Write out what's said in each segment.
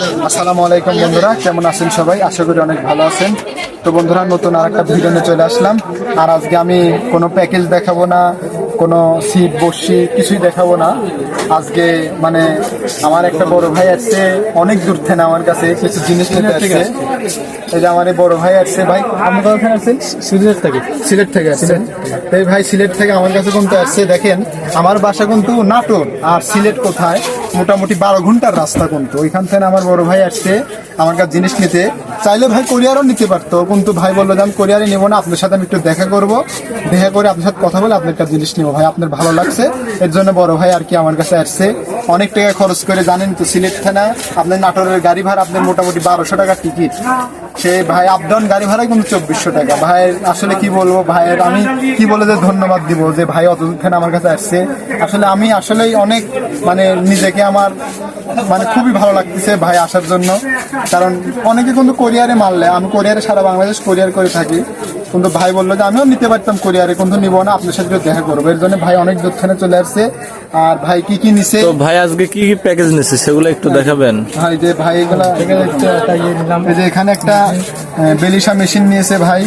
আসসালামু আলাইকুম বন্ধুরা, কেমন আছেন সবাই? আশা করি অনেক ভালো আছেন। তো বন্ধুরা, নতুন আর একটা ভিডিও নিয়ে চলে আসলাম। আর আজকে আমি কোনো প্যাকেজ দেখাবো না, কোনো সিট বসি কিছুই দেখাবো না। আজকে মানে আমার একটা বড় ভাই আসছে অনেক দূর থেকে আমার কাছে কিছু জিনিস নিতে আসছে। এই যে আমার এই বড় ভাই আসছে ভাই আপনি কোথায় আসছেন সিলেট থেকে। সিলেট থেকে আসছেন এই ভাই সিলেট থেকে আমার কাছে কিন্তু আসছে দেখেন আমার বাসা কিন্তু নাটোর আর সিলেট কোথায়? মোটামুটি বারো ঘণ্টার রাস্তা কিন্তু। ওইখান থেকে আমার বড় ভাই আসছে আমার কাছে জিনিস নিতে। চাইলে ভাই কোরিয়ারও নিতে পারতো কিন্তু ভাই বলল যে আমি কোরিয়ারে নেব না আপনার সাথে আমি একটু দেখা করব। দেখা করে আপনার সাথে কথা বলে আপনার কাছে জিনিস নেব ভাই আপনার ভালো লাগছে। এর জন্য বড় ভাই আর কি আমার কাছে আসছে। অনেক টাকা খরচ করে জানেন তো, সিলেট থানা, আপনার নাটোরের গাড়ি ভাড়া, আপনার মোটামুটি বারোশো টাকা টিকিট সে ভাই আপ ডাউন গাড়ি ভাড়া কিন্তু চব্বিশশো টাকা। ভাইয়ের আসলে কি বলব ভাইয়ের আমি কি বলে যে ধন্যবাদ দিব যে ভাই অত থেকে আমার কাছে আসছে। আসলে আমি আসলেই অনেক মানে নিজেকে আমার মানে খুবই ভালো লাগতেছে ভাই আসার জন্য। কারণ অনেকে কিন্তু কোরিয়ারে মারলে, আমি কোরিয়ারে সারা বাংলাদেশ কোরিয়ার করে থাকি। কিন্তু ভাই বলল যে আমিও নিতে পারতাম কোরিয়ারে কিন্তু নিবো না আপনার সাথে দেখা করব। এর জন্য ভাই অনেক দূর থেকে চলে আসছে। আর ভাই কি কি নিছে? তো ভাই আজকে কি কি প্যাকেজ নিচ্ছে সেগুলো একটু দেখাবেন। ভাই যে ভাই এগুলা এই যে এখানে একটা বেলিশা মেশিন নিয়েছে ভাই।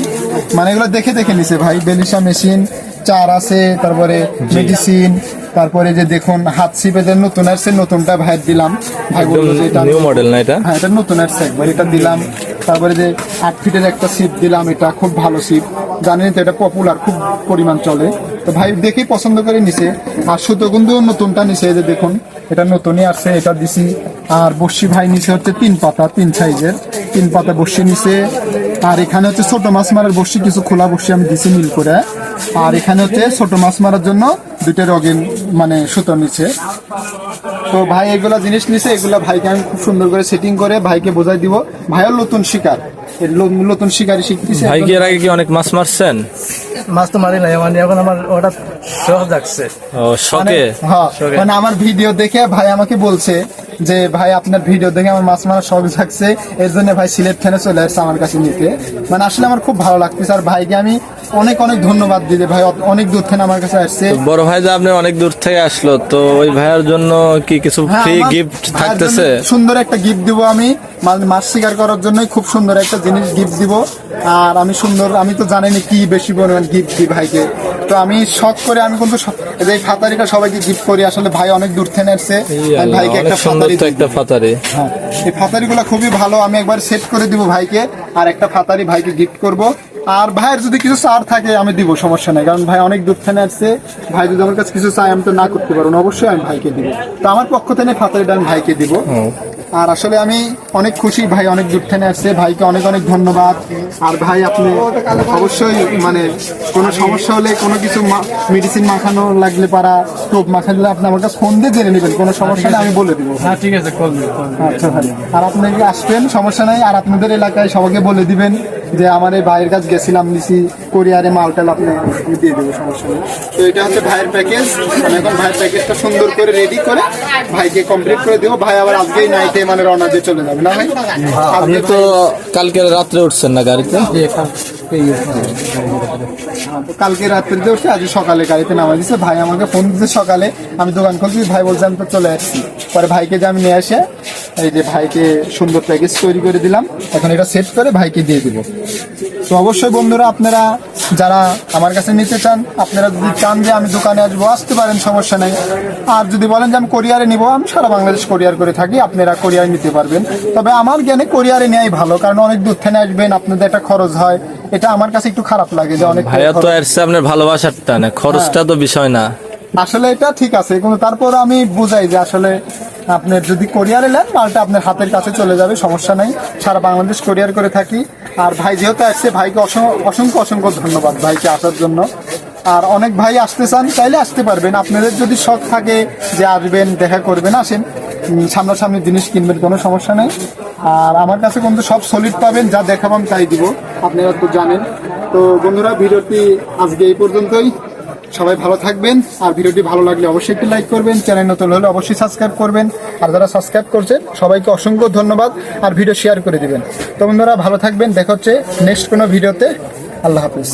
মানে এগুলো দেখে দেখে নিছে ভাই। বেলিশা মেশিন চার আছে তারপরে মেডিসিন তারপরে যে দেখুন হাত সিপেদের নতুন আসছে নতুনটা ভাই দিলাম। ভাই বলল যে এটা নিউ মডেল না এটা? হ্যাঁ এটা নতুন আসছে একবার এটা দিলাম। তারপরে যে এক ফিটের একটা সিট দিলাম, এটা খুব ভালো সিট জানেন তো, এটা পপুলার খুব পরিমাণ চলে। তো ভাই দেখেই পছন্দ করে নিছে। আর সুতো কিন্তু নতুনটা নিছে যে দেখুন, এটা নতুনই আসছে, এটা দিছি। আর বর্ষি ভাই নিছে হচ্ছে তিন পাতা, তিন সাইজের তিন পাতা বর্ষি নিছে। আর এখানে হচ্ছে ছোট মাছ মারার বর্ষি কিছু খোলা বসি আমি দিছি মিল করে। আর এখানে হচ্ছে ছোট মাছ মারার জন্য দুইটা রগিন মানে সুতো নিচে। তো ভাই এগুলা জিনিস নিছে এগুলা ভাইকে আমি খুব সুন্দর করে সেটিং করে ভাইকে বোঝাই দিব। ভাইও নতুন শিকার। নতুন শিকারি শিখতেছে। ভাই কি এর আগে কি অনেক মাছ মারছেন? মাছ তো মারি নাই মানে এখন আমার ওটা সহজ লাগছে ও শখে? হ্যাঁ মানে আমার ভিডিও দেখে ভাই আমাকে বলছে যে ভাই আপনার ভিডিও দেখে আমার মাছ মারা শখ থাকছে এর জন্য ভাই সিলেট ফেনে চলে আসছে আমার কাছে নিতে। মানে আসলে আমার খুব ভালো লাগতেছে। আর ভাইকে আমি অনেক অনেক ধন্যবাদ যে ভাই। অনেক দূর থেকে আমার কাছে আসছে। বড় ভাই যে আপনি অনেক দূর থেকে আসলো তো ওই ভাইয়ের জন্য কি কিছু হ্যাঁ, ফ্রি গিফট থাকতেছে? সুন্দর একটা গিফট দিব আমি। মাছ শিকার করার জন্য খুব সুন্দর একটা জিনিস গিফট দিব। আর আমি সুন্দর আমি তো জানি না কি বেশি পরিমাণ গিফট দিই ভাইকে। তো আমি শখ করে আমি কিন্তু এই ফাতারিটা সবাইকে গিফট করি। আসলে ভাই অনেক দূর থেকে আসছে আমি ভাইকে একটা ফাতারি তো একটা ফাতারি। হ্যাঁ এই ফাতারিগুলো খুবই ভালো। আমি একবার সেট করে দিব ভাইকে। আর একটা ফাতারি ভাইকে গিফট করব। আর ভাইয়ের যদি কিছু চার থাকে আমি দিব সমস্যা নাই। কারণ ভাই অনেক দূর থেকে আসছে ভাই যদি আমার কাছে কিছু চাই আমি তো না করতে পারব না। অবশ্যই আমি ভাইকে দিব। তো আমার পক্ষ থেকে ফাতারিটা আমি ভাইকে দিব। আর আসলে আমি অনেক খুশি ভাই অনেক দূর থেকে আসছে। ভাইকে অনেক অনেক ধন্যবাদ। আর ভাই আপনি অবশ্যই মানে কোনো সমস্যা হলে কোনো কিছু মেডিসিন মাখানো লাগলে পারা টোপ মাখালে আপনি আমার কাছে ফোন দিয়ে জেনে নেবেন। কোনো সমস্যা নেই আমি বলে দিব। হ্যাঁ ঠিক আছে আচ্ছা ভাই। আর আপনাকে আসবেন? সমস্যা নাই। আর আপনাদের এলাকায় সবাইকে বলে দিবেন যে আমার এই ভাইয়ের কাছে গেছিলাম নিছি কোরিয়ারে মালটাল আপনি আমি দিয়ে দেবো সমস্যা নেই। তো এটা হচ্ছে ভাইয়ের প্যাকেজ আমি এখন ভাইয়ের প্যাকেজটা সুন্দর করে রেডি করে ভাইকে কমপ্লিট করে দেবো। ভাই আবার আজকেই নাইটে মানে রওনা দিয়ে চলে যাবে না ভাই? আপনি তো কালকে রাত্রে উঠছেন না গাড়িতে? তো কালকে রাত্রে দিয়ে উঠে আজ সকালে গাড়িতে নামা দিচ্ছে ভাই আমাকে ফোন দিচ্ছে সকালে। আমি দোকান খুলছি ভাই বলছে আমি তো চলে আসছি। পরে ভাইকে যে আমি নিয়ে আসে এই যে ভাইকে সুন্দর প্যাকেজ তৈরি করে দিলাম। এখন এটা সেট করে ভাইকে দিয়ে দিব। তো অবশ্যই বন্ধুরা আপনারা যারা আমার কাছে নিতে চান আপনারা যদি চান যে আমি দোকানে আসব আসতে পারেন সমস্যা নেই। আর যদি বলেন যে আমি কোরিয়ারে নিবো আমি সারা বাংলাদেশ কোরিয়ার করে থাকি আপনারা কোরিয়ারে নিতে পারবেন। তবে আমার জ্ঞানে কোরিয়ারে নেওয়াই ভালো কারণ অনেক দূর থেকে আসবেন আপনাদের একটা খরচ হয়। এটা আমার কাছে একটু খারাপ লাগে যে অনেক ভাইয়া তো আপনার ভালোবাসার টানে খরচটা তো বিষয় না। আসলে এটা ঠিক আছে কিন্তু তারপর আমি বুঝাই যে আসলে আপনার যদি কোরিয়ারে নেন, মালটা আপনার হাতের কাছে চলে যাবে, সমস্যা নাই। সারা বাংলাদেশ কোরিয়ার করে থাকি। আর ভাই যেহেতু আসছে, ভাইকে অসংখ্য অসংখ্য ধন্যবাদ ভাইকে আসার জন্য। আর অনেক ভাই আসতে চান, চাইলে আসতে পারবেন। আপনাদের যদি শখ থাকে যে আসবেন, দেখা করবেন, আসেন। সামনাসামনি জিনিস কিনবেন, কোনো সমস্যা নেই। আর আমার কাছে কিন্তু সব সলিড পাবেন, যা দেখাবো আমি তাই দিব। আপনারা তো জানেন। তো বন্ধুরা, ভিডিওটি আজকে এই পর্যন্তই। সবাই ভালো থাকবেন। আর ভিডিওটি ভালো লাগলে অবশ্যই একটি লাইক করবেন। চ্যানেল নতুন হলে অবশ্যই সাবস্ক্রাইব করবেন। আর যারা সাবস্ক্রাইব করছেন, সবাইকে অসংখ্য ধন্যবাদ। আর ভিডিও শেয়ার করে দিবেন। তো বন্ধুরা, ভালো থাকবেন। দেখা হচ্ছে নেক্সট কোনো ভিডিওতে আল্লাহ হাফিজ।